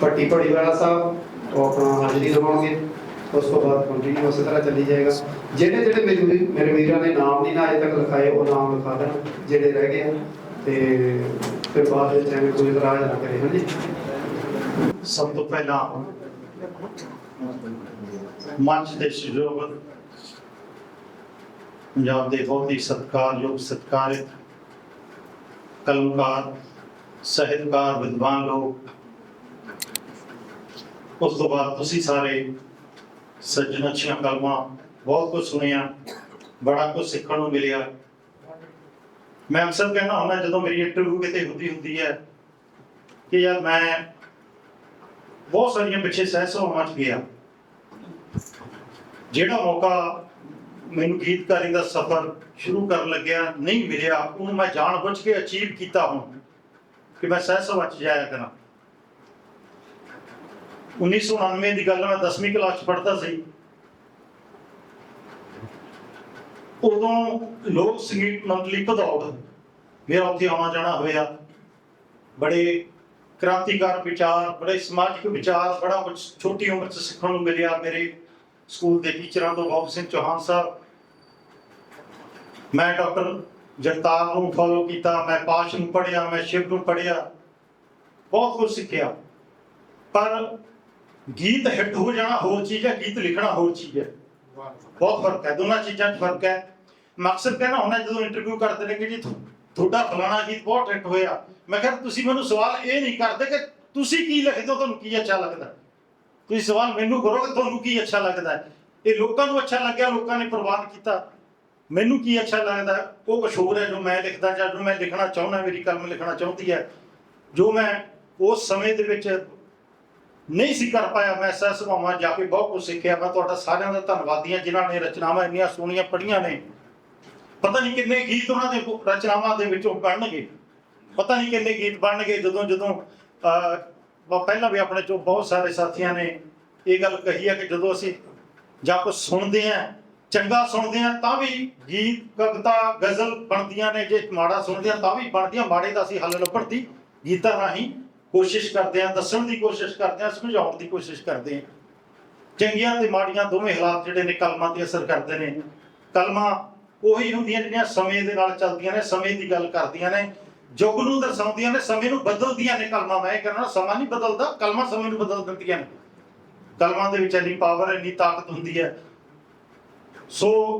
ਪੱਟੀ ਪੜੀਵਾਲਾ ਸਾਹਿਬ, ਉਹ ਆਪਣਾ ਹਾਜ਼ਰੀ ਲਵਾਉਣਗੇ ਉਸ ਤੋਂ ਬਾਅਦ ਕੰਟੀਨਿਊ ਉਸੇ ਤਰ੍ਹਾਂ ਚੱਲੀ ਜਾਏਗਾ। ਜਿਹੜੇ ਜਿਹੜੇ ਮੇਰੇ ਮੇਰੇ ਵੀਰਾਂ ਨੇ ਨਾਮ ਨਹੀਂ ਨਾ ਅਜੇ ਤੱਕ ਲਿਖਾਏ, ਉਹ ਨਾਮ ਲਿਖਾ ਦੇਣ, ਜਿਹੜੇ ਰਹਿ ਗਏ ਤੇ ਫਿਰ ਬਾਅਦ ਵਿੱਚ ਐਵੇਂ ਕੋਈ ਇਤਰਾਜ਼ ਨਾ ਕਰੇ, ਹਾਂਜੀ? ਸਭ ਤੋਂ ਪਹਿਲਾਂ ਮੰਚ ਦੇ ਸਹਿਯੋਗ, ਪੰਜਾਬ ਦੇ ਬਹੁਤ ਹੀ ਸਤਿਕਾਰਯੋਗ, ਸਤਿਕਾਰਿਤ ਕਲਮਕਾਰ ਸਾਹਿਤਕਾਰ, ਵਿਦਵਾਨ ਲੋਕ ਉਸ ਤੋਂ ਬਾਅਦ ਤੁਸੀਂ ਸਾਰੇ ਸੱਜਣ ਅੱਛੀਆਂ ਕਲਮਾਂ ਬਹੁਤ ਕੁਝ ਸੁਣਿਆ, ਬੜਾ ਕੁਝ ਸਿੱਖਣ ਨੂੰ ਮਿਲਿਆ। ਮੈਂ ਅਕਸਰ ਕਹਿੰਦਾ ਹੁੰਦਾ, ਜਦੋਂ ਮੇਰੀ ਇੰਟਰਵਿਊ ਕਿਤੇ ਹੁੰਦੀ ਹੁੰਦੀ ਹੈ, ਕਿ ਯਾਰ ਮੈਂ ਬਹੁਤ ਸਾਰੀਆਂ ਪਿੱਛੇ ਸਹਿਸਵਾਂ ਚ ਗਿਆ। ਜਿਹੜਾ ਮੌਕਾ ਮੈਨੂੰ ਗੀਤਕਾਰੀ ਦਾ ਸਫ਼ਰ ਸ਼ੁਰੂ ਕਰਨ ਲੱਗਿਆ, ਨਹੀਂ ਮਿਲਿਆ, ਉਹਨੂੰ ਮੈਂ ਜਾਣ ਬੁੱਝ ਕੇ ਅਚੀਵ ਕੀਤਾ ਹੁਣ, ਕਿ ਮੈਂ ਸਹਿਸਵਾ ਚ ਜਾਇਆ ਕਰਾਂ। 1999 ਦੀ ਗੱਲ ਮੈਂ 10ਵੀਂ ਕਲਾਸ ਚ ਪੜ੍ਹਦਾ ਸੀ। ਉਦੋਂ ਲੋਕ ਸੰਗੀਤ ਮੰਡਲੀ ਭਦੌੜ, ਮੇਰਾ ਉੱਥੇ ਆਉਣਾ ਜਾਣਾ ਹੋਇਆ। ਬੜੇ ਕ੍ਰਾਂਤੀਕਾਰ ਵਿਚਾਰ, ਬੜੇ ਸਮਾਜਿਕ ਵਿਚਾਰ, ਬੜਾ ਕੁਝ ਛੋਟੀ ਉਮਰ 'ਚ ਸਿੱਖਣ ਨੂੰ ਮਿਲਿਆ ਮੇਰੇ ਸਕੂਲ ਦੇ ਟੀਚਰਾਂ ਤੋਂ, ਬਾਬ ਸਿੰਘ ਚੌਹਾਨ ਸਾਹਿਬ। ਮੈਂ ਡਾਕਟਰ ਜਗਤਾਰ ਨੂੰ ਫੋਲੋ ਕੀਤਾ, ਮੈਂ ਪਾਸ਼ ਨੂੰ ਪੜ੍ਹਿਆ, ਮੈਂ ਸ਼ਿਵ ਨੂੰ ਪੜ੍ਹਿਆ। ਬਹੁਤ ਕੁਝ ਸਿੱਖਿਆ। ਪਰ ਗੀਤ ਹਿੱਟ ਹੋ ਜਾਣਾ, ਹੋਰ ਚੀਜ਼ ਹੈ, ਗੀਤ ਲਿਖਣਾ, ਹੋਰ ਚੀਜ਼ ਹੈ। ਬਹੁਤ ਫ਼ਰਕ ਹੈ, ਦੋਨਾਂ ਚੀਜ਼ਾਂ 'ਚ ਫ਼ਰਕ ਹੈ। ਮਕਸਦ ਕਹਿਣਾ ਹੁੰਦਾ, ਜਦੋਂ ਇੰਟਰਵਿਊ ਕਰਦੇ ਨੇ ਕਿ ਜੀ ਤੁਹਾਡਾ ਫਲਾਣਾ ਗੀਤ ਬਹੁਤ ਹਿੱਟ ਹੋਇਆ। ਮੈਂ ਕਿਹਾ, ਤੁਸੀਂ ਮੈਨੂੰ ਸਵਾਲ ਇਹ ਨਹੀਂ ਕਰਦੇ ਕਿ ਤੁਸੀਂ ਕੀ ਲਿਖਦੇ ਹੋ, ਤੁਹਾਨੂੰ ਕੀ ਅੱਛਾ ਲੱਗਦਾ? ਤੁਸੀਂ ਸਵਾਲ ਮੈਨੂੰ ਕਰੋ ਕਿ ਤੁਹਾਨੂੰ ਕੀ ਅੱਛਾ ਲੱਗਦਾ? ਹੈ ਇਹ ਲੋਕਾਂ ਨੂੰ ਅੱਛਾ ਲੱਗਿਆ, ਲੋਕਾਂ ਨੇ ਪ੍ਰਵਾਨ ਕੀਤਾ। ਮੈਨੂੰ ਕੀ ਅੱਛਾ ਲੱਗਦਾ? ਉਹ ਕੁਛ ਹੋਰ ਹੈ ਜੋ ਮੈਂ ਲਿਖਦਾ ਜਾਂ ਜੋ ਮੈਂ ਲਿਖਣਾ ਚਾਹੁੰਦਾ, ਮੇਰੀ ਕਲਮ ਲਿਖਣਾ ਚਾਹੁੰਦੀ ਹੈ। ਜੋ ਮੈਂ ਉਸ ਸਮੇਂ ਦੇ ਵਿੱਚ ਨਹੀਂ ਸੀ ਕਰ ਪਾਇਆ। ਮੈਂ ਸਹਿ ਸੁਭਾਵਾਂ ਜਾ ਕੇ ਬਹੁਤ ਕੁਝ ਸਿੱਖਿਆ। ਮੈਂ ਤੁਹਾਡਾ ਸਾਰਿਆਂ ਦਾ ਧੰਨਵਾਦੀ ਹਾਂ, ਜਿਨ੍ਹਾਂ ਨੇ ਰਚਨਾਵਾਂ ਇੰਨੀਆਂ ਸੋਹਣੀਆਂ ਪੜ੍ਹੀਆਂ ਨੇ। ਪਤਾ ਨਹੀਂ ਕਿੰਨੇ ਗੀਤ ਉਹਨਾਂ ਦੇ ਰਚਨਾਵਾਂ ਦੇ ਵਿੱਚੋਂ ਬਣਨਗੇ। ਪਤਾ ਨਹੀਂ ਕਿੰਨੇ ਗੀਤ ਬਣਨਗੇ, ਜਦੋਂ ਜਦੋਂ ਪਹਿਲਾਂ ਵੀ ਆਪਣੇ ਚੋਂ ਬਹੁਤ ਸਾਰੇ ਸਾਥੀਆਂ ਨੇ ਇਹ ਗੱਲ ਕਹੀ ਹੈ ਕਿ ਜਦੋਂ ਅਸੀਂ ਜਾਂ ਕੁਝ ਸੁਣਦੇ ਹਾਂ, ਚੰਗਾ ਸੁਣਦੇ ਹਾਂ, ਤਾਂ ਵੀ ਗੀਤ, ਕਵਿਤਾ, ਗਜ਼ਲ ਬਣਦੀਆਂ ਨੇ। ਜੇ ਮਾੜਾ ਸੁਣਦੇ ਹਾਂ, ਤਾਂ ਵੀ ਬਣਦੀਆਂ। ਮਾੜੇ ਦਾ ਅਸੀਂ ਹੱਲ ਲੱਭਣ ਦੀ ਗੀਤਾਂ ਰਾਹੀਂ ਕੋਸ਼ਿਸ਼ ਕਰਦੇ ਹਾਂ ਦੱਸਣ ਦੀ ਕੋਸ਼ਿਸ਼ ਕਰਦੇ ਹਾਂ ਸਮਝਾਉਣ ਦੀ ਕੋਸ਼ਿਸ਼ ਕਰਦੇ ਹਾਂ ਚੰਗੀਆਂ ਤੇ ਮਾੜੀਆਂ ਦੋਵੇਂ ਹਾਲਾਤ ਜਿਹੜੇ ਨੇ ਕਲਮਾਂ ਤੇ ਅਸਰ ਕਰਦੇ ਨੇ। ਕਲਮਾਂ ਉਹੀ ਹੁੰਦੀਆਂ ਜਿਹੜੀਆਂ ਸਮੇਂ ਦੇ ਨਾਲ ਚੱਲਦੀਆਂ ਨੇ, ਸਮੇਂ ਦੀ ਗੱਲ ਕਰਦੀਆਂ ਨੇ। ਯੁੱਗ ਨੂੰ ਦਰਸਾਉਂਦੀਆਂ ਨੇ, ਸਮੇਂ ਨੂੰ ਬਦਲਦੀਆਂ ਨੇ ਕਲਮਾਂ। ਮੈਂ ਇਹ ਕਹਿੰਦਾ ਸਮਾਂ ਨਹੀਂ ਬਦਲਦਾ, ਕਲਮਾਂ ਸਮੇਂ ਨੂੰ ਬਦਲ ਦਿੰਦੀਆਂ ਨੇ। ਕਲਮਾਂ ਦੇ ਵਿੱਚ ਇੰਨੀ ਪਾਵਰ ਇੰਨੀ ਤਾਕਤ ਹੁੰਦੀ ਹੈ। ਸੋ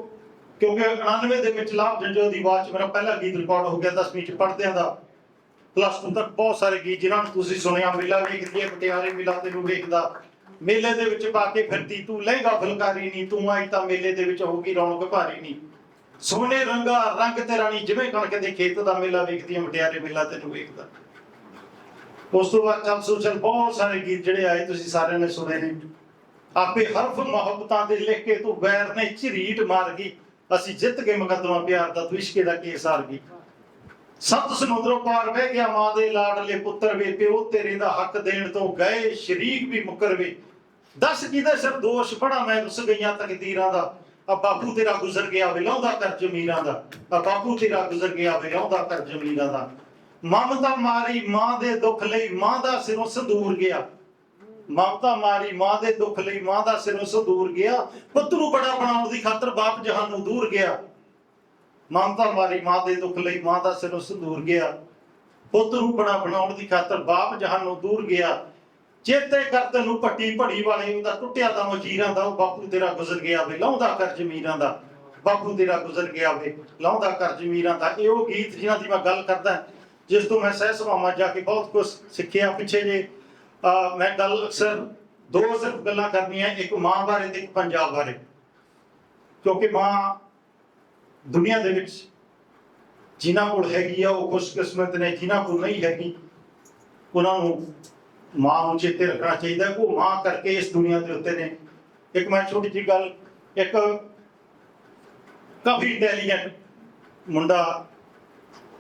ਕਿਉਂਕਿ 99 ਦੇ ਵਿੱਚ ਲਾਭ ਜੰਜੋ ਦੀ ਆਵਾਜ਼ ਮੇਰਾ ਪਹਿਲਾ ਗੀਤ ਰਿਕਾਰਡ ਹੋ ਗਿਆ 10ਵੀਂ ਚ, ਪੜ੍ਹਦਿਆਂ ਦਾ। ਪਲੱਸ 2 ਤੱਕ ਬਹੁਤ ਸਾਰੇ ਗੀਤ ਜਿਨ੍ਹਾਂ ਨੂੰ ਤੁਸੀਂ ਸੁਣਿਆ, ਮੇਲਾ ਵੇਖਦੀ ਹੈ ਪਟਿਆਲੇ ਮੇਲਾ ਤੈਨੂੰ ਵੇਖਦਾ। ਮੇਲੇ ਦੇ ਵਿੱਚ ਪਾ ਕੇ ਫਿਰਦੀ, ਤੂੰ ਲਹਿੰਗਾ ਫੁਲਕਾਰੀ ਨਹੀਂ ਤੂੰ ਆਈ ਤਾਂ ਮੇਲੇ ਦੇ ਵਿੱਚ ਹੋਊਗੀ ਰੌਣਕ ਭਾਰੀ ਨਹੀਂ ਸੋਹਣੇ ਰੰਗਾ, ਰੰਗ ਤੇਰਾ ਨਹੀਂ ਜਿਵੇਂ ਕਣਕ ਦੇ ਖੇਤ ਦਾ ਮੇਲਾ ਵੇਖਦੀ ਹੈ ਮਟਿਆਰੇ ਮੇਲਾ ਤੈਨੂੰ ਵੇਖਦਾ। ਉਸ ਤੋਂ ਬਾਅਦ ਚੱਲ ਸੋਚਲ ਬਹੁਤ ਸਾਰੇ ਗੀਤ ਜਿਹੜੇ ਆਏ ਤੁਸੀਂ ਸਾਰਿਆਂ ਨੇ ਸੁਣੇ ਨੇ। ਆਪੇ ਹਰਫ ਮੁਹੱਬਤਾਂ ਦੇ ਲਿਖ ਕੇ ਤੂੰ ਵੈਰ ਨੇ ਝਰੀਟ ਮਾਰ ਗਈ। ਅਸੀਂ ਜਿੱਤ ਕੇ ਮੁਕੱਦਮਾ ਪਿਆਰ ਦਾ ਤੂੰ ਇਸ਼ਕੇ ਦਾ ਕੇਸ ਹਾਰ ਗਈ ਸੱਤ ਸਮੁੰਦਰੋਂ ਪਾਰ ਬਹਿ ਗਿਆ ਮਾਂ ਦੇ ਲਾਡਲੇ ਪੁੱਤਰ ਵੇ, ਪਿਓ ਤੇਰੇ ਦਾ ਹੱਕ ਦੇਣ ਤੋਂ ਗਏ, ਸ਼ਰੀਕ ਵੀ ਮੁਕਰ ਵੇ। ਦੱਸ ਕਿਹਦੇ ਸਿਰ ਦੋਸ਼ ਪੜਾ ਮੈਂ ਉਸ ਗਈਆਂ ਤਕਦੀਰਾਂ ਦਾ। ਆ ਬਾਪੂ ਤੇਰਾ ਗੁਜ਼ਰ ਗਿਆ ਵੇ ਲਾਉਂਦਾ ਕਰ ਜ਼ਮੀਰਾਂ ਦਾ। ਆ ਬਾਪੂ ਤੇਰਾ ਗੁਜ਼ਰ ਗਿਆ ਵੇ ਲਾਉਂਦਾ ਕਰ ਜ਼ਮੀਰਾਂ ਦਾ। ਮਮਤਾ ਮਾਰੀ ਮਾਂ ਦੇ ਦੁੱਖ ਲਈ, ਮਾਂ ਦਾ ਸਿਰੋਂ ਸੰਦੂਰ ਗਿਆ। ਮਮਤਾ ਮਾਰੀ ਮਾਂ ਦੇ ਦੁੱਖ ਲਈ, ਮਾਂ ਦਾ ਸਿਰੋਂ ਸੰਦੂਰ ਗਿਆ। ਪੁੱਤ ਨੂੰ ਬੜਾ ਬਣਾਉਣ ਦੀ ਖਾਤਰ ਬਾਪ ਜਹਾਨੋਂ ਦੂਰ ਗਿਆ। ਮਮਤਾ ਮਾਰੀ ਮਾਂ ਦੇ ਦੁੱਖ ਲਈ ਮਾਂ ਦਾ ਸਿਰੋਂ ਸੰਦੂਰ ਗਿਆ। ਪੁੱਤ ਨੂੰ ਬਣਾਉਣ ਦੀ ਖਾਤਰ ਬਾਪ ਜਹਾਨੋਂ ਦੂਰ ਗਿਆ। ਚੇਤੇ ਕਰ ਤੈਨੂੰ ਪੱਟੀ ਭੜੀ ਵਾਲੇ ਉਹਦਾ ਟੁੱਟਿਆ ਦਾ ਵਜੀਰਾਂ ਦਾ, ਉਹ ਬਾਪੂ ਤੇਰਾ ਗੁਜ਼ਰ ਗਿਆ ਵੇ, ਲਾਉਂਦਾ ਕਰ ਜ਼ਮੀਰਾਂ ਦਾ। ਬਾਪੂ ਤੇਰਾ ਗੁਜ਼ਰ ਗਿਆ ਵੇ, ਲਾਉਂਦਾ ਕਰ ਜ਼ਮੀਰਾਂ ਦਾ। ਇਹ ਉਹ ਗੀਤ ਜਿਨ੍ਹਾਂ ਦੀ ਮੈਂ ਗੱਲ ਕਰਦਾ, ਜਿਸ ਤੋਂ ਮੈਂ ਸਹਿ ਸਭਾਵਾਂ ਜਾ ਕੇ ਬਹੁਤ ਕੁਝ ਸਿੱਖਿਆ। ਪਿੱਛੇ ਜੇ, ਅਹ, ਮੈਂ ਗੱਲ ਅਕਸਰ ਦੋ ਸਿਰਫ ਗੱਲਾਂ ਕਰਨੀਆਂ, ਇੱਕ ਮਾਂ ਬਾਰੇ ਤੇ ਇੱਕ ਪੰਜਾਬ ਬਾਰੇ। ਕਿਉਂਕਿ ਮਾਂ ਦੁਨੀਆ ਦੇ ਵਿੱਚ ਜਿਨ੍ਹਾਂ ਕੋਲ ਹੈਗੀ ਆ, ਉਹ ਖੁਸ਼ਕਿਸਮਤ ਨੇ, ਜਿਨ੍ਹਾਂ ਕੋਲ ਨਹੀਂ ਹੈਗੀ, ਉਹਨਾਂ ਨੂੰ ਮਾਂ ਨੂੰ ਚੇਤੇ ਰੱਖਣਾ ਚਾਹੀਦਾ ਕਿ ਉਹ ਮਾਂ ਕਰਕੇ ਇਸ ਦੁਨੀਆ ਦੇ ਉੱਤੇ ਨੇ। ਇੱਕ ਮੈਂ ਛੋਟੀ ਜਿਹੀ ਗੱਲ, ਇੱਕ ਕਾਫੀ ਇੰਟੈਲੀਜੈਂਟ ਮੁੰਡਾ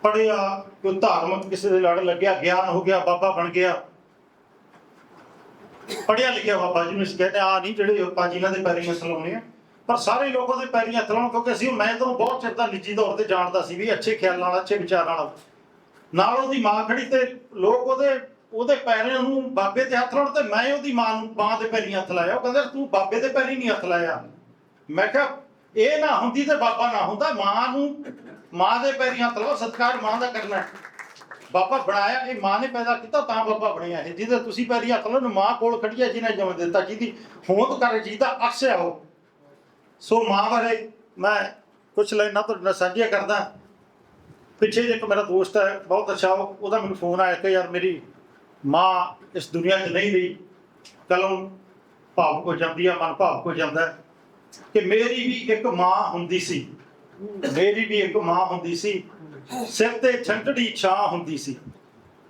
ਪੜਿਆ ਕੋਈ ਧਾਰਮਿਕ ਕਿਸੇ ਦੇ ਲੜ ਲੱਗਿਆ, ਗਿਆਨ ਹੋ ਗਿਆ, ਬਾਬਾ ਬਣ ਗਿਆ। ਪੜਿਆ ਲਿਖਿਆ ਬਾਬਾ ਜੀ ਨੂੰ ਇਸ ਕਹਿੰਦੇ ਆ ਨਹੀਂ ਜਿਹੜੇ ਆਪਾਂ ਜਿਨ੍ਹਾਂ ਦੇ ਪੈਰੀਂ ਹੱਥ ਲਾਉਣੇ ਆ। ਪਰ ਸਾਰੇ ਲੋਕ ਉਹਦੇ ਪੈਰੀਂ ਹੱਥ ਲਾਉਣ, ਕਿਉਂਕਿ ਅਸੀਂ, ਮੈਂ ਤਾਂ ਬਹੁਤ ਚਿਰ ਦਾ ਨਿੱਜੀ ਤੌਰ ਤੇ ਜਾਣਦਾ ਸੀ ਵੀ ਅੱਛੇ ਖਿਆਲ ਨਾਲ, ਅੱਛੇ ਵਿਚਾਰਾਂ ਨਾਲ ਨਾਲ ਉਹਦੀ ਮਾਂ ਖੜੀ ਤੇ ਲੋਕ ਉਹਦੇ ਉਹਦੇ ਪੈਰਾਂ ਨੂੰ ਬਾਬੇ ਤੇ ਹੱਥ ਲਾਉਣ ਤੇ ਮੈਂ ਉਹਦੀ ਮਾਂ ਨੂੰ ਬਾਹ ਦੇ ਪੈਰੀ ਹੱਥ ਲਾਇਆ। ਉਹ ਕਹਿੰਦਾ, ਤੂੰ ਬਾਬੇ ਦੇ ਪੈਰੀ ਨਹੀਂ ਹੱਥ ਲਾਇਆ। ਮੈਂ ਕਿਹਾ, ਇਹ ਨਾ ਹੁੰਦੀ ਤੇ ਬਾਬਾ ਨਾ ਹੁੰਦਾ। ਮਾਂ ਨੂੰ, ਮਾਂ ਦੇ ਪੈਰੀ ਹੱਥ ਲਾਓ, ਸਤਿਕਾਰ ਮਾਂ ਦਾ ਕਰਨਾ ਬਾਬਾ ਬਣਾਇਆ, ਇਹ ਮਾਂ ਨੇ ਪੈਦਾ ਕੀਤਾ, ਤਾਂ ਬਾਬਾ ਬਣਿਆ ਇਹ। ਜਿਹਦੇ ਤੁਸੀਂ ਪੈਰੀ ਹੱਥ ਲਾਓ ਮਾਂ ਕੋਲ ਖੜੀ ਜਿਹਨੇ ਜਨਮ ਦਿੱਤਾ, ਜਿਹਦੀ ਹੋਂਦ ਕਰ, ਜਿਹਦਾ ਅਕਸ ਹੈ ਉਹ। ਸੋ ਮਾਂ ਬਾਰੇ ਮੈਂ ਕੁਝ ਲਾਈਨਾਂ ਤੁਹਾਡੇ ਨਾਲ ਸਾਂਝੀਆਂ ਕਰਦਾ। ਪਿੱਛੇ ਜਿਹੇ ਇੱਕ ਮੇਰਾ ਦੋਸਤ ਹੈ, ਬਹੁਤ ਅੱਛਾ, ਉਹਦਾ ਮੈਨੂੰ ਫੋਨ ਆਇਆ ਕਿ ਯਾਰ ਮੇਰੀ ਮਾਂ ਇਸ ਦੁਨੀਆ 'ਚ ਨਹੀਂ ਰਹੀ। ਕਲੋਂ ਭਾਵਕ ਹੋ ਜਾਂਦੀ ਆ, ਮਨ ਭਾਵ ਹੋ ਜਾਂਦਾ ਕਿ ਮੇਰੀ ਵੀ ਇੱਕ ਮਾਂ ਹੁੰਦੀ ਸੀ। ਮੇਰੀ ਵੀ ਇੱਕ ਮਾਂ ਹੁੰਦੀ ਸੀ। ਸਿਰ ਤੇ ਠੰਡੀ ਛਾਂ ਹੁੰਦੀ ਸੀ।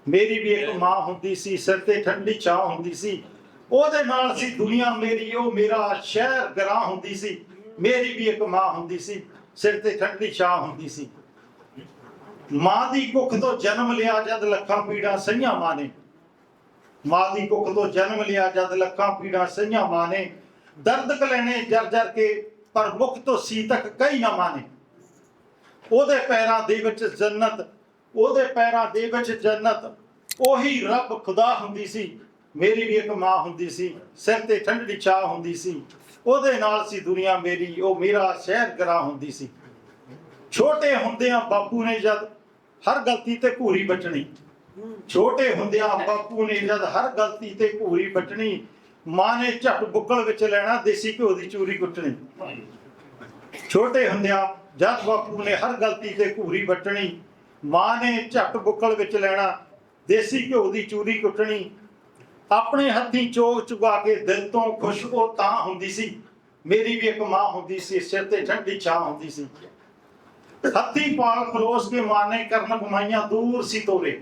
ਮੇਰੀ ਵੀ ਇੱਕ ਮਾਂ ਹੁੰਦੀ ਸੀ, ਸਿਰ ਤੇ ਠੰਡੀ ਛਾਂ ਹੁੰਦੀ ਸੀ। ਉਹਦੇ ਨਾਲ ਸੀ ਦੁਨੀਆ ਮੇਰੀ, ਉਹ ਮੇਰਾ ਸ਼ਹਿਰ, ਗਰਾਂ ਹੁੰਦੀ ਸੀ। ਮੇਰੀ ਵੀ ਇੱਕ ਮਾਂ ਹੁੰਦੀ ਸੀ, ਸਿਰ ਤੇ ਠੰਡੀ ਛਾਂ ਹੁੰਦੀ ਸੀ। ਮਾਂ ਦੀ ਕੁੱਖ ਤੋਂ ਜਨਮ ਲਿਆ ਜਦ ਲੱਖਾਂ ਪੀੜਾਂ ਸਹੀਆਂ ਮਾਂ ਨੇ। ਮਾਂ ਦੀ ਕੁੱਖ ਤੋਂ ਜਨਮ ਲਿਆ ਜਦ ਲੱਖਾਂ ਪੀੜਾਂ ਸਹੀਆਂ ਮਾਂ ਨੇ। ਦਰਦ ਕਲੈਣੇ ਜਰ ਜਰ ਕੇ, ਪਰ ਮੁਖ ਤੋਂ ਸੀਤਕ ਕਈ ਨਾ ਮਾਨੇ ਉਹਦੇ ਪੈਰਾਂ ਦੇ ਵਿੱਚ ਜੰਨਤ, ਉਹਦੇ ਪੈਰਾਂ ਦੇ ਵਿੱਚ ਜੰਨਤ। ਉਹੀ ਰੱਬ ਖੁਦਾ ਹੁੰਦੀ ਸੀ, ਮੇਰੀ ਵੀ ਇੱਕ ਮਾਂ ਹੁੰਦੀ ਸੀ, ਸਿਰ ਤੇ ਠੰਡੀ ਛਾਂ ਹੁੰਦੀ ਸੀ। ਉਹਦੇ ਨਾਲ ਸੀ ਦੁਨੀਆ ਮੇਰੀ, ਉਹ ਮੇਰਾ ਸ਼ਹਿਰ ਗਰਾ ਹੁੰਦੀ ਸੀ। ਛੋਟੇ ਹੁੰਦਿਆਂ ਬਾਪੂ ਨੇ ਜਦ ਹਰ ਗਲਤੀ ਤੇ ਘੂਰੀ ਬਚਣੀ ਛੋਟੇ ਹੁੰਦਿਆਂ ਬਾਪੂ ਨੇ ਜਦ ਹਰ ਗਲਤੀ ਤੇ ਘੂਰੀ ਬਚਣੀ ਮਾਂ ਨੇ ਝੱਟ ਬੁੱਕਲ ਵਿੱਚ ਲੈਣਾ, ਦੇਸੀ ਘਿਓ ਦੀ ਚੂਰੀ ਕੁੱਟਣੀ। ਛੋਟੇ ਹੁੰਦਿਆਂ ਜਦ ਬਾਪੂ ਨੇ ਹਰ ਗਲਤੀ ਤੇ ਘੂਰੀ ਬਟਣੀ ਮਾਂ ਨੇ ਝੱਟ ਬੁੱਕਲ ਵਿੱਚ ਲੈਣਾ, ਦੇਸੀ ਘਿਓ ਦੀ ਚੂਰੀ ਕੁੱਟਣੀ। ਆਪਣੇ ਹੱਥੀ ਚੋਗ ਚੁਗਾ ਕੇ ਦਿਲ ਤੋਂ ਖੁਸ਼ ਉਹ ਤਾਂ ਹੁੰਦੀ ਸੀ। ਮੇਰੀ ਵੀ ਇੱਕ ਮਾਂ ਹੁੰਦੀ ਸੀ, ਸਿਰ ਤੇ ਠੰਡੀ ਛਾਂ ਹੁੰਦੀ ਸੀ। ਹੱਥੀ ਪਾਲ ਖਲੋਸ ਕੇ ਮਾਂ ਨੇ ਕਰਨ ਕਮਾਈਆਂ ਦੂਰ ਸੀ ਤੋਰੇ।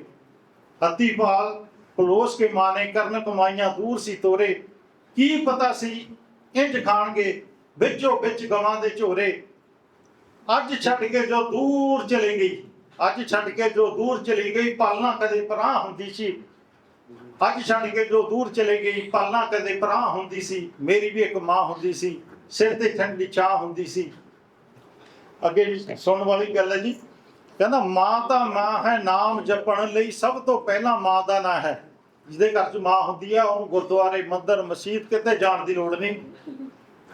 ਹੱਥੀ ਪਾਲ ਖਲੋਸ ਕੇ ਮਾਂ ਕਰਨ ਕਮਾਈਆਂ ਦੂਰ ਸੀ ਤੋਰੇ। ਕੀ ਪਤਾ ਸੀ ਇੰਜ ਖਾਣਗੇ, ਵਿੱਚੋਂ ਵਿੱਚ ਗਵਾਂ ਦੇ ਝੋਰੇ। ਅੱਜ ਛੱਡ ਕੇ ਜੋ ਦੂਰ ਚਲੀ ਗਈ, ਅੱਜ ਛੱਡ ਕੇ ਜੋ ਦੂਰ ਚਲੀ ਗਈ, ਪਾਲਣਾ ਕਦੇ ਪਰਾਂ ਹੁੰਦੀ ਸੀ। ਅੱਜ ਛੱਡ ਕੇ ਜੋ ਦੂਰ ਚਲੇ ਗਈ, ਪਾਲਣਾ ਕਦੇ ਪਰਾਂ ਹੁੰਦੀ ਸੀ, ਮੇਰੀ ਵੀ ਇੱਕ ਮਾਂ ਹੁੰਦੀ ਸੀ, ਸਿਰ ਤੇ ਠੰਡੀ ਚਾਹ ਹੁੰਦੀ ਸੀ। ਅੱਗੇ ਜੀ, ਸੁਣਨ ਵਾਲੀ ਗੱਲ ਹੈ ਜੀ, ਕਹਿੰਦਾ ਮਾਂ ਤਾਂ ਮਾਂ ਹੈ, ਨਾਮ ਜਪਣ ਲਈ ਸਭ ਤੋਂ ਪਹਿਲਾਂ ਮਾਂ ਦਾ ਨਾਂ ਹੈ। ਜਿਹਦੇ ਘਰ 'ਚ ਮਾਂ ਹੁੰਦੀ ਹੈ, ਉਹਨੂੰ ਗੁਰਦੁਆਰੇ, ਮੰਦਰ, ਮਸਜਿਦ ਕਿਤੇ ਜਾਣ ਦੀ ਲੋੜ ਨਹੀਂ।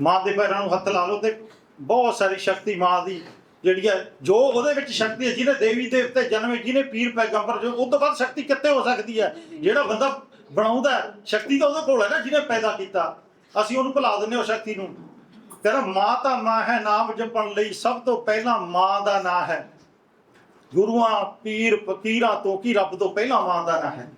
ਮਾਂ ਦੇ ਪੈਰਾਂ ਨੂੰ ਹੱਥ ਲਾ ਲਓ ਤੇ ਬਹੁਤ ਸਾਰੀ ਸ਼ਕਤੀ ਮਾਂ ਦੀ ਜਿਹੜੀ ਹੈ ਜੋ ਉਹਦੇ ਵਿੱਚ ਸ਼ਕਤੀ ਹੈ, ਜਿਹਨੇ ਦੇਵੀ ਦੇਵਤੇ ਜਨਮੇ, ਜਿਹਨੇ ਪੀਰ ਪੈਗੰਬਰ ਜੋ, ਉਹ ਤੋਂ ਵੱਧ ਸ਼ਕਤੀ ਕਿੱਥੇ ਹੋ ਸਕਦੀ ਹੈ? ਜਿਹੜਾ ਬੰਦਾ ਬਣਾਉਂਦਾ ਸ਼ਕਤੀ ਤਾਂ ਉਹਦੇ ਕੋਲ ਹੈ ਨਾ, ਜਿਹਨੇ ਪੈਦਾ ਕੀਤਾ। ਅਸੀਂ ਉਹਨੂੰ ਭੁਲਾ ਦਿੰਦੇ ਹਾਂ ਸ਼ਕਤੀ ਨੂੰ। ਕਹਿੰਦਾ, ਮਾਂ ਤਾਂ ਮਾਂ ਹੈ, ਨਾਮ ਜਪਣ ਲਈ ਸਭ ਤੋਂ ਪਹਿਲਾਂ ਮਾਂ ਦਾ ਨਾਂ ਹੈ। ਗੁਰੂਆਂ, ਪੀਰ, ਫਕੀਰਾਂ ਤੋਂ ਕੀ ਰੱਬ ਤੋਂ ਪਹਿਲਾਂ ਮਾਂ ਦਾ ਨਾਂ ਹੈ?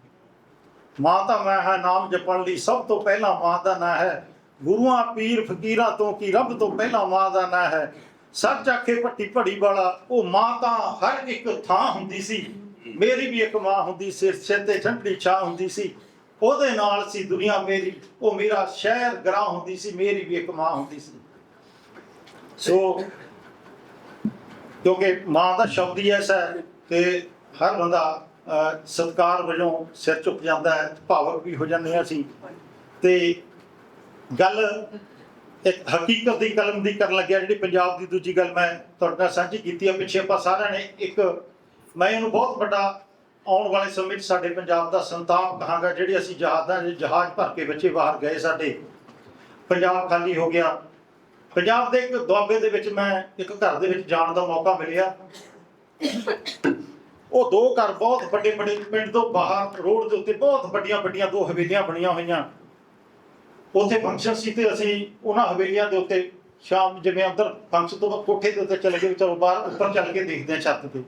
ਮਾਂ ਤਾਂ ਮੈਂ ਹੈ, ਨਾਮ ਜਪਣ ਲਈ ਸਭ ਤੋਂ ਪਹਿਲਾਂ ਮਾਂ ਦਾ ਨਾਂ ਹੈ। ਗੁਰੂਆਂ, ਪੀਰ, ਫਕੀਰਾਂ ਤੋਂ ਕੀ ਰੱਬ ਤੋਂ ਪਹਿਲਾਂ ਮਾਂ ਦਾ ਨਾਂ ਹੈ? ਸੱਚ ਆਖੇ ਪੱਟੀ ਭੜੀ ਵਾਲਾ ਉਹ ਮਾਂ ਤਾਂ ਹਰ ਇੱਕ ਥਾਂ ਹੁੰਦੀ ਸੀ। ਮੇਰੀ ਵੀ ਇੱਕ ਮਾਂ ਹੁੰਦੀ ਸੀ ਸਿਰ ਤੇ ਠੰਡੀ ਛਾਂ ਹੁੰਦੀ ਸੀ। ਉਹਦੇ ਨਾਲ ਸੀ ਦੁਨੀਆ ਮੇਰੀ ਉਹ ਮੇਰਾ ਸ਼ਹਿਰ ਗਰਾਂ ਹੁੰਦੀ ਸੀ ਮੇਰੀ ਵੀ ਇੱਕ ਮਾਂ ਹੁੰਦੀ ਸੀ। ਸੋ ਕਿਉਂਕਿ ਮਾਂ ਦਾ ਸ਼ਬਦ ਹੀ ਐਸਾ ਹੈ ਤੇ ਹਰ ਬੰਦਾ ਅਹ, ਸਤਿਕਾਰ ਵਜੋਂ ਸਿਰ ਝੁਕ ਜਾਂਦਾ ਹੈ ਭਾਵਕ ਵੀ ਹੋ ਜਾਂਦੇ ਹਾਂ ਅਸੀਂ। ਤੇ ਗੱਲ ਇੱਕ ਹਕੀਕਤ ਦੀ ਕਲਮ ਦੀ ਕਰਨ ਲੱਗਿਆ ਜਿਹੜੀ ਪੰਜਾਬ ਦੀ ਦੂਜੀ ਗੱਲ ਮੈਂ ਤੁਹਾਡੇ ਨਾਲ ਸਾਂਝੀ ਕੀਤੀ ਆ, ਪਿੱਛੇ ਆਪਾਂ ਸਾਰਿਆਂ ਨੇ ਇੱਕ ਮੈਂ ਇਹਨੂੰ ਬਹੁਤ ਵੱਡਾ ਆਉਣ ਵਾਲੇ ਸਮੇਂ 'ਚ ਸਾਡੇ ਪੰਜਾਬ ਦਾ ਸੰਤਾਪ ਕਹਾਂਗਾ, ਜਿਹੜੇ ਅਸੀਂ ਜਹਾਜ਼ਾਂ 'ਚ ਜਹਾਜ਼ ਭਰ ਕੇ ਬੱਚੇ ਬਾਹਰ ਗਏ ਸਾਡੇ, ਪੰਜਾਬ ਖਾਲੀ ਹੋ ਗਿਆ। ਪੰਜਾਬ ਦੇ ਇੱਕ ਦੁਆਬੇ ਦੇ ਵਿੱਚ ਮੈਂ ਇੱਕ ਘਰ ਦੇ ਵਿੱਚ ਜਾਣ ਦਾ ਮੌਕਾ ਮਿਲਿਆ। ਉਹ ਦੋ ਘਰ ਬਹੁਤ ਵੱਡੇ ਵੱਡੇ ਪਿੰਡ ਤੋਂ ਬਾਹਰ, ਰੋਡ ਦੇ ਉੱਤੇ ਬਹੁਤ ਵੱਡੀਆਂ ਵੱਡੀਆਂ ਦੋ ਹਵੇਲੀਆਂ ਬਣੀਆਂ ਹੋਈਆਂ। ਉੱਥੇ ਫੰਕਸ਼ਨ ਸੀ ਤੇ ਅਸੀਂ ਉਹਨਾਂ ਹਵੇਲੀਆਂ ਦੇ ਉੱਤੇ ਸ਼ਾਮ ਜਿਵੇਂ ਅੰਦਰ ਫੰਕਸ਼ਨ ਤੋਂ ਬਾਅਦ ਕੋਠੇ ਦੇ ਉੱਤੇ ਚਲੇ ਗਏ ਚਲੋ ਬਾਹਰ ਉੱਪਰ ਚੱਲ ਕੇ ਦੇਖਦੇ ਹਾਂ ਛੱਤ ਤੇ।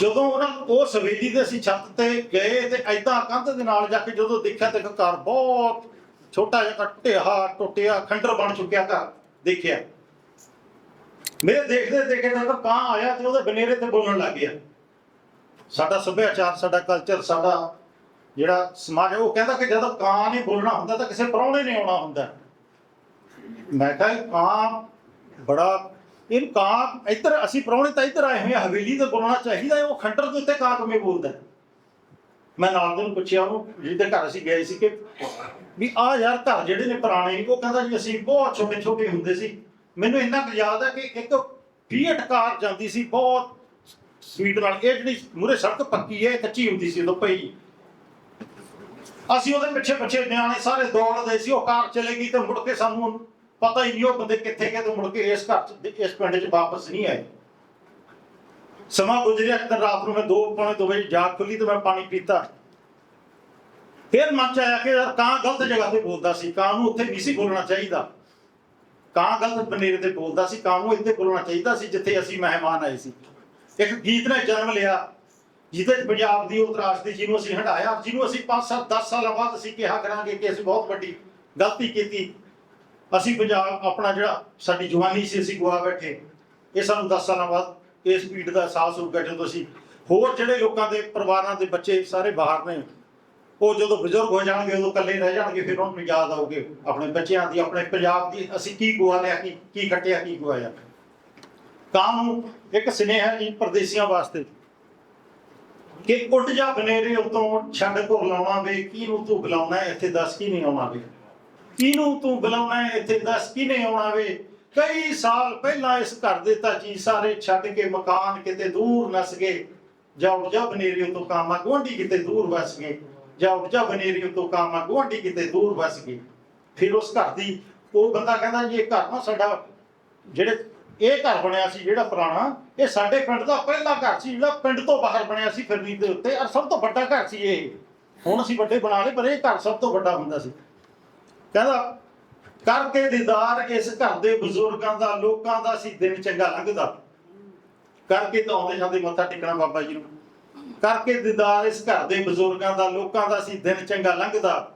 ਜਦੋਂ ਉਹਨਾਂ ਉਸ ਹਵੇਲੀ ਦੇ ਅਸੀਂ ਛੱਤ ਤੇ ਗਏ ਤੇ ਐਦਾਂ ਕੰਧ ਦੇ ਨਾਲ ਜਾ ਕੇ ਜਦੋਂ ਦੇਖਿਆ ਤੇ ਘਰ ਬਹੁਤ ਛੋਟਾ ਜਿਹਾ ਢਿਆ ਟੁੱਟਿਆ ਖੰਡਰ ਬਣ ਚੁੱਕਿਆ ਘਰ ਦੇਖਿਆ। ਮੇਰੇ ਦੇਖਦੇ ਦੇਖਦੇ ਤਾਂ ਕਾਂ ਆਇਆ ਤੇ ਉਹਦੇ ਬਨੇਰੇ ਤੇ ਬੋਲਣ ਲੱਗ ਗਿਆ। ਸਾਡਾ ਸੱਭਿਆਚਾਰ, ਸਾਡਾ ਕਲਚਰ ਸਾਡਾ ਜਿਹੜਾ ਸਮਾਜ ਹੈ, ਉਹ ਕਹਿੰਦਾ ਕਿ ਜਦੋਂ ਕਾਂ ਨਹੀਂ ਬੋਲਣਾ ਹੁੰਦਾ ਤਾਂ ਕਿਸੇ ਪ੍ਰਾਹੁਣੇ ਨੇ ਆਉਣਾ ਹੁੰਦਾ। ਮੈਂ ਕਿਹਾ ਕਾਂ ਬੜਾ, ਇਹ ਕਾਂ ਇੱਧਰ, ਅਸੀਂ ਪ੍ਰਾਹੁਣੇ ਤਾਂ ਇੱਧਰ ਆਏ ਹੋਏ ਹਵੇਲੀ ਤੇ ਬੋਲਣਾ ਚਾਹੀਦਾ ਉਹ ਖੰਡਰ ਦੇ ਉੱਤੇ ਕਾਂ ਕਿਵੇਂ ਬੋਲਦਾ ਮੈਂ ਨਾਲ ਦੇ ਨੂੰ ਪੁੱਛਿਆ ਉਹਨੂੰ, ਜਿਹਦੇ ਘਰ ਅਸੀਂ ਗਏ ਸੀ ਕਿ ਵੀ ਆ ਯਾਰ ਘਰ ਜਿਹੜੇ ਨੇ ਪੁਰਾਣੇ ਉਹ ਕਹਿੰਦਾ ਜੀ ਅਸੀਂ ਬਹੁਤ ਛੋਟੇ ਛੋਟੇ ਹੁੰਦੇ ਸੀ। ਮੈਨੂੰ ਇੰਨਾ ਕੁ ਯਾਦ ਹੈ ਕਿ ਇੱਕ ਫੀਟ ਕਾਰ ਜਾਂਦੀ ਸੀ, ਬਹੁਤ ਸਪੀਡ ਨਾਲ, ਇਹ ਜਿਹੜੀ ਮੂਰੇ ਸੜਕ ਪੱਕੀ ਹੈ ਕੱਚੀ ਹੁੰਦੀ ਸੀ ਉਦੋਂ ਪਈ ਅਸੀਂ ਉਹਦੇ ਪਿੱਛੇ ਪਿੱਛੇ ਨਿਆਣੇ ਸਾਰੇ ਦੌੜਦੇ ਸੀ, ਉਹ ਕਾਰ ਚਲੇ ਗਈ ਤੇ ਮੁੜ ਕੇ ਸਾਨੂੰ ਪਤਾ ਹੀ ਨਹੀਂ ਉਹ ਬੰਦੇ ਕਿੱਥੇ ਗਏ ਤੇ ਮੁੜ ਕੇ ਇਸ ਘਰ ਚ, ਇਸ ਪਿੰਡ ਚ ਵਾਪਸ ਨਹੀਂ ਆਏ। ਸਮਾਂ ਗੁਜ਼ਰਿਆ, ਇੱਕ ਰਾਤ ਨੂੰ ਮੈਂ 2 ਪੌਣੇ 2 ਵਜੇ ਜਾਗ ਖੁੱਲੀ ਤੇ ਮੈਂ ਪਾਣੀ ਪੀਤਾ। ਫਿਰ ਮਨ ਚ ਆਇਆ ਕਿ ਯਾਰ ਕਾਂ ਗਲਤ ਜਗ੍ਹਾ ਤੇ ਬੋਲਦਾ ਸੀ, ਕਾਂ ਨੂੰ ਉੱਥੇ ਨਹੀਂ ਸੀ ਬੋਲਣਾ ਚਾਹੀਦਾ। ਕਾਂ ਗਲਤ ਬਨੇਰੇ ਤੇ ਬੋਲਦਾ ਸੀ, ਕਾਂ ਨੂੰ ਇੱਥੇ ਬੋਲਣਾ ਚਾਹੀਦਾ ਸੀ, ਜਿੱਥੇ ਅਸੀਂ ਮਹਿਮਾਨ ਆਏ ਸੀ। ਇੱਕ ਗੀਤ ਨੇ ਜਨਮ ਲਿਆ ਜਿਹਦੇ ਚ ਪੰਜਾਬ ਦੀ ਉਹ ਤਰਾਸ਼ ਦੀ ਜਿਹਨੂੰ ਅਸੀਂ ਹਟਾਇਆ, ਜਿਹਨੂੰ ਅਸੀਂ 5 7 10 ਸਾਲਾਂ ਬਾਅਦ ਅਸੀਂ ਕਿਹਾ ਕਰਾਂਗੇ ਕਿ ਅਸੀਂ ਬਹੁਤ ਵੱਡੀ ਗਲਤੀ ਕੀਤੀ। ਅਸੀਂ ਪੰਜਾਬ ਆਪਣਾ ਜਿਹੜਾ ਸਾਡੀ ਜਵਾਨੀ ਸੀ, ਅਸੀਂ ਗਵਾ ਬੈਠੇ। ਇਹ ਸਾਨੂੰ 10 ਸਾਲਾਂ ਬਾਅਦ ਇਸ ਪੀੜ ਦਾ ਅਹਿਸਾਸ ਗਿਆ ਜਦੋਂ ਅਸੀਂ ਹੋਰ ਜਿਹੜੇ ਲੋਕਾਂ ਦੇ ਪਰਿਵਾਰਾਂ ਦੇ ਬੱਚੇ ਸਾਰੇ ਬਾਹਰ ਨੇ, ਉਹ ਜਦੋਂ ਬਜ਼ੁਰਗ ਹੋ ਜਾਣਗੇ, ਉਦੋਂ ਇਕੱਲੇ ਰਹਿ ਜਾਣਗੇ, ਫਿਰ ਉਹਨਾਂ ਨੂੰ ਯਾਦ ਆਉਗੇ ਆਪਣੇ ਬੱਚਿਆਂ ਦੀ, ਆਪਣੇ ਪੰਜਾਬ ਦੀ, ਅਸੀਂ ਕੀ ਗਵਾ ਲਿਆ, ਕੀ ਕੀ ਕੱਟਿਆ, ਕੀ ਗਵਾਇਆ। ਕਾਨੂੰ ਇੱਕ ਸੁਨੇਹਾ ਜੀ ਪਰਦੇਸੀਆਂ ਵਾਸਤੇ। ਕਿ ਉੱਡ ਜਾ ਬਨੇਰੇ ਉਤੋਂ ਛੱਡ ਕੋ ਲਾਉਣਾ ਵੇ, ਕਿਹਨੂੰ ਤੂੰ ਬੁਲਾਉਣਾ ਇੱਥੇ ਦੱਸ ਕੀ ਨਹੀਂ ਆਉਣਾ ਵੇ? ਕਿਹਨੂੰ ਤੂੰ ਬੁਲਾਉਣਾ ਇੱਥੇ ਦੱਸ ਕੀ ਨਹੀਂ ਆਉਣਾ ਵੇ? ਕਈ ਸਾਲ ਪਹਿਲਾਂ ਇਸ ਘਰ ਦੇ ਤਾਂ ਜੀ ਸਾਰੇ ਛੱਡ ਕੇ ਮਕਾਨ ਕਿਤੇ ਦੂਰ ਨਸ ਗਏ। ਜਾਂ ਉੱਡ ਜਾ ਤੋਂ ਉਤੋਂ ਕਾਮਾ ਗੁਆਂਢੀ ਕਿਤੇ ਦੂਰ ਵਸ ਗਏ। ਜਾਂ ਉੱਡ ਜਾ ਤੋਂ ਉਤੋਂ ਕਾਮਾ ਗੁਆਂਢੀ ਕਿਤੇ ਦੂਰ ਵਸ ਗਏ। ਫਿਰ ਉਸ ਘਰ ਦੀ ਉਹ ਬੰਦਾ ਕਹਿੰਦਾ ਜੀ, ਇਹ ਘਰ ਨਾ ਸਾਡਾ ਜਿਹੜੇ ਇਹ ਘਰ ਬਣਿਆ ਸੀ ਜਿਹੜਾ ਪੁਰਾਣਾ, ਇਹ ਸਾਡੇ ਪਿੰਡ ਦਾ ਪਹਿਲਾ ਘਰ ਸੀ ਜਿਹੜਾ ਪਿੰਡ ਤੋਂ ਬਾਹਰ ਬਣਿਆ ਸੀ ਫਿਰਨੀ ਦੇ ਉੱਤੇ, ਔਰ ਸਭ ਤੋਂ ਵੱਡਾ ਘਰ ਸੀ ਇਹ। ਹੁਣ ਅਸੀਂ ਵੱਡੇ ਬਣਾ ਲਏ, ਪਰ ਇਹ ਘਰ ਸਭ ਤੋਂ ਵੱਡਾ ਹੁੰਦਾ ਸੀ। ਕਹਿੰਦਾ, ਕਰਕੇ ਦੀਦਾਰ ਇਸ ਘਰ ਦੇ ਬਜ਼ੁਰਗਾਂ ਦਾ, ਲੋਕਾਂ ਦਾ ਸੀ ਦਿਨ ਚੰਗਾ ਲੰਘਦਾ। ਕਰਕੇ ਤਾਂ ਆਉਂਦੇ ਜਾਂਦੇ ਮੱਥਾ ਟੇਕਣਾ ਬਾਬਾ ਜੀ ਨੂੰ। ਕਰਕੇ ਦੀਦਾਰ ਇਸ ਘਰ ਦੇ ਬਜ਼ੁਰਗਾਂ ਦਾ, ਲੋਕਾਂ ਦਾ ਸੀ ਦਿਨ ਚੰਗਾ ਲੰਘਦਾ।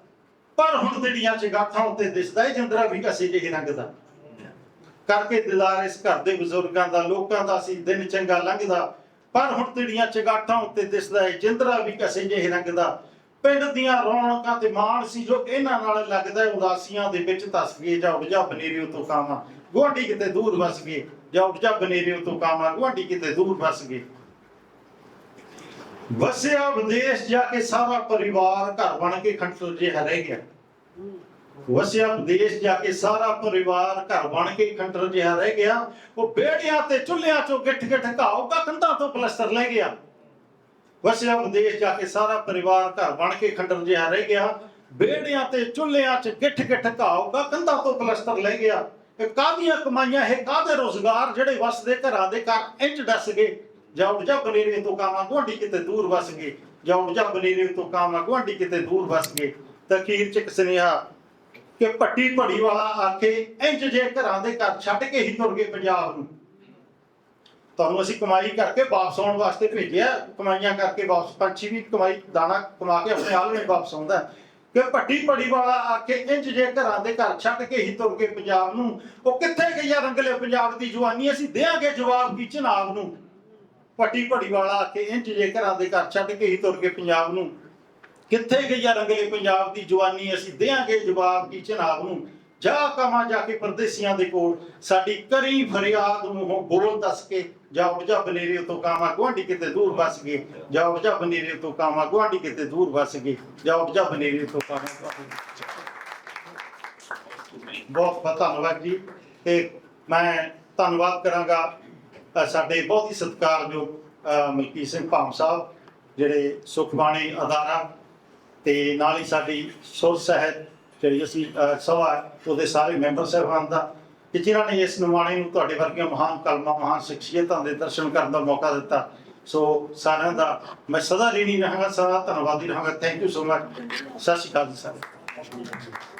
ਪਰ ਹੁਣ ਜਿਹੜੀਆਂ ਚਗਾਠਾਂ ਉੱਤੇ ਦਿਸਦਾ, ਇਹ ਜਿੰਦਰਾ ਵੀ ਕਸੇ ਜਿਹੇ ਲੰਘਦਾ। ਕਰਕੇ ਦਿਲਾਰ ਇਸ ਘਰ ਦੇ ਬਜ਼ੁਰਗਾਂ ਦਾ, ਲੋਕਾਂ ਦਾ ਸੀ ਦਿਨ ਚੰਗਾ ਲੰਘਦਾ। ਪਰ ਹੁਣ ਤੇੜੀਆਂ ਚਗਾਠਾਂ ਉੱਤੇ ਦਿਸਦਾ ਹੈ ਜਿੰਦਰਾ ਵੀ ਕਸੇ ਜਿਹੇ ਲੰਘਦਾ ਪਿੰਡ ਦੀਆਂ ਰੌਣਕਾਂ ਤੇ ਮਾਣ ਸੀ ਜੋ ਇਹਨਾਂ ਨਾਲ ਲੱਗਦਾ ਉਦਾਸੀਆਂ ਦੇ ਵਿੱਚ ਧਸ ਗਏ। ਜਾਂ ਉੱਡ ਬਨੇਰੇ ਤੋਂ ਕਾਮਾ ਗੁਆਂਢੀ ਕਿਤੇ ਦੂਰ ਵਸ ਗਏ। ਜਾਂ ਉੱਡ ਜਾ ਬਨੇਰੇ ਤੋਂ ਕਾਮਾ ਗੁਆਂਢੀ ਕਿਤੇ ਦੂਰ ਵਸ ਗਏ। ਵਸਿਆ ਵਿਦੇਸ਼ ਜਾ ਕੇ ਸਾਰਾ ਪਰਿਵਾਰ ਘਰ ਬਣ ਕੇ ਖੰਡਰ ਜਿਹਾ ਰਹਿ ਗਿਆ। ਵਸਿਆ ਵਿਦੇਸ਼ ਜਾ ਕੇ ਸਾਰਾ ਪਰਿਵਾਰ ਘਰ ਬਣ ਕੇ ਖੰਡਰ ਜਿਹਾ ਰਹਿ ਗਿਆ। ਉਹ ਬੇੜਿਆਂ ਤੇ ਚੁੱਲ੍ਹਿਆਂ ਚੋਂ ਗਿੱਠ ਗਿੱਠ ਘਾਉਗਾ ਕੰਧਾਂ ਤੋਂ ਪਲਸਤਰ ਲੈ ਗਿਆ। ਵਸਿਆ ਵਿਦੇਸ਼ ਜਾ ਕੇ ਸਾਰਾ ਪਰਿਵਾਰ ਘਰ ਬਣ ਕੇ ਖੰਡਰ ਜਿਹਾ ਰਹਿ ਗਿਆ। ਬੇੜਿਆਂ ਤੇ ਚੁੱਲ੍ਹਿਆਂ 'ਚ ਗਿੱਠ ਗਿੱਠ ਘਾਉਗਾ ਕੰਧਾਂ ਤੋਂ ਪਲਸਤਰ ਲੈ ਗਿਆ। ਇਹ ਕਾਹਦੀਆਂ ਕਮਾਈਆਂ, ਇਹ ਕਾਹਦੇ ਰੋਜ਼ਗਾਰ? ਜਿਹੜੇ ਵਸਦੇ ਘਰਾਂ ਦੇ ਘਰ ਇੰਜ ਦੱਸ ਗਏ। ਜਾਂ ਉੱਡ ਜਾ ਬਨੇਰੇ ਤੋਂ ਕਾਮਾ ਗੁਆਂਢੀ ਕਿਤੇ ਦੂਰ ਵਸ ਗਏ। ਜਾਂ ਉੱਡ ਜਾ ਬਨੇਰੇ ਤੋਂ ਕਾਮਾ ਗੁਆਂਢੀ ਕਿਤੇ ਦੂਰ ਵਸ ਗਏ। ਤਖੀਰ ਚ ਇੱਕ ਸੁਨੇਹਾ ਕਿ ਪੱਟੀ ਭੜੀ ਵਾਲਾ ਆਖੇ ਇੰਜ ਜੇ ਘਰਾਂ ਦੇ ਘਰ ਛੱਡ ਕੇ ਹੀ ਤੁਰ ਗਏ ਪੰਜਾਬ ਨੂੰ। ਤੁਹਾਨੂੰ ਅਸੀਂ ਕਮਾਈ ਕਰਕੇ ਵਾਪਸ ਆਉਣ ਵਾਸਤੇ ਭੇਜਿਆ। ਕਮਾਈਆਂ ਕਰਕੇ ਵਾਪਸ ਪੰਛੀ ਵੀ ਕਮਾਈ ਦਾਣਾ ਕਮਾ ਕੇ ਆਪਣੇ ਆਲਣੇ ਵਾਪਸ ਆਉਂਦਾ ਕਿ ਭੱਟੀ ਭੜੀ ਵਾਲਾ ਆਖੇ ਇੰਜ ਜੇ ਘਰਾਂ ਦੇ ਘਰ ਛੱਡ ਕੇ ਹੀ ਤੁਰ ਗਏ ਪੰਜਾਬ ਨੂੰ। ਉਹ ਕਿੱਥੇ ਗਈਆ ਰੰਗਲੇ ਪੰਜਾਬ ਦੀ ਜਵਾਨੀ? ਅਸੀਂ ਦੇਾਂਗੇ ਜਵਾਬ ਕੀ ਚਨਾਬ ਨੂੰ। ਭੱਟੀ ਭੜੀ ਵਾਲਾ ਆਖੇ ਇੰਜ ਜੇ ਘਰਾਂ ਦੇ ਘਰ ਛੱਡ ਕੇ ਹੀ ਤੁਰ ਗਏ ਪੰਜਾਬ ਨੂੰ। ਕਿੱਥੇ ਗਈ ਆ ਰੰਗਲੇ ਪੰਜਾਬ ਦੀ ਜਵਾਨੀ? ਅਸੀਂ ਦੇਾਂਗੇ ਜਵਾਬ ਕੀ ਚਨਾਬ ਨੂੰ। ਜਾ ਕਮਾ ਜਾ ਕੇ ਪਰਦੇਸੀਆਂ ਦੇ ਕੋਲ। ਸਾਡੀ ਕਰੀ ਫਰਿਆਦ ਨੂੰ ਬੋਲ ਦੱਸ ਕੇ ਜਾ ਉੱਡ ਬਨੇਰੇ ਤੋਂ ਕਾਮਾ ਗੁਆਂਢੀ ਕਿਤੇ ਦੂਰ ਵਸ ਗਏ। ਜਾ ਉੱਡ ਬਨੇਰੇ ਤੋਂ ਕਾਮਾ ਗੁਆਂਢੀ ਕਿਤੇ ਦੂਰ ਵਸ ਗਏ। ਜਾ ਉੱਡ ਬਨੇਰੇ ਤੋਂ ਕਾਮਾ ਬਹੁਤ ਬਹੁਤ ਧੰਨਵਾਦ ਜੀ। ਤੇ ਮੈਂ ਧੰਨਵਾਦ ਕਰਾਂਗਾ ਸਾਡੇ ਬਹੁਤ ਹੀ ਸਤਿਕਾਰਯੋਗ ਅ, ਮਲਕੀਤ ਸਿੰਘ ਭਾਮ ਸਾਹਿਬ ਜਿਹੜੇ ਸੁਖਬਾਣੀ ਅਦਾਰਾ ਤੇ ਨਾਲ ਹੀ ਸਾਡੀ ਸੁਰ ਸਾਹਿਤ ਜਿਹੜੀ ਅਸੀਂ ਸਭਾ ਹੈ, ਉਹਦੇ ਸਾਰੇ ਮੈਂਬਰ ਸਾਹਿਬਾਨ ਦਾ ਕਿ ਜਿਨ੍ਹਾਂ ਨੇ ਇਸ ਨਿਮਾਣੇ ਨੂੰ ਤੁਹਾਡੇ ਵਰਗੀਆਂ ਮਹਾਨ ਕਲਮਾਂ ਮਹਾਨ ਸ਼ਖਸੀਅਤਾਂ ਦੇ ਦਰਸ਼ਨ ਕਰਨ ਦਾ ਮੌਕਾ ਦਿੱਤਾ। ਸੋ ਸਾਰਿਆਂ ਦਾ ਮੈਂ ਸਦਾ ਰੀਣੀ ਰਹਾਂਗਾ ਸਦਾ ਧੰਨਵਾਦੀ ਰਹਾਂਗਾ। ਥੈਂਕ ਯੂ ਸੋ ਮਚ ਸਤਿ ਸ਼੍ਰੀ ਅਕਾਲ ਜੀ ਸਾਰੇ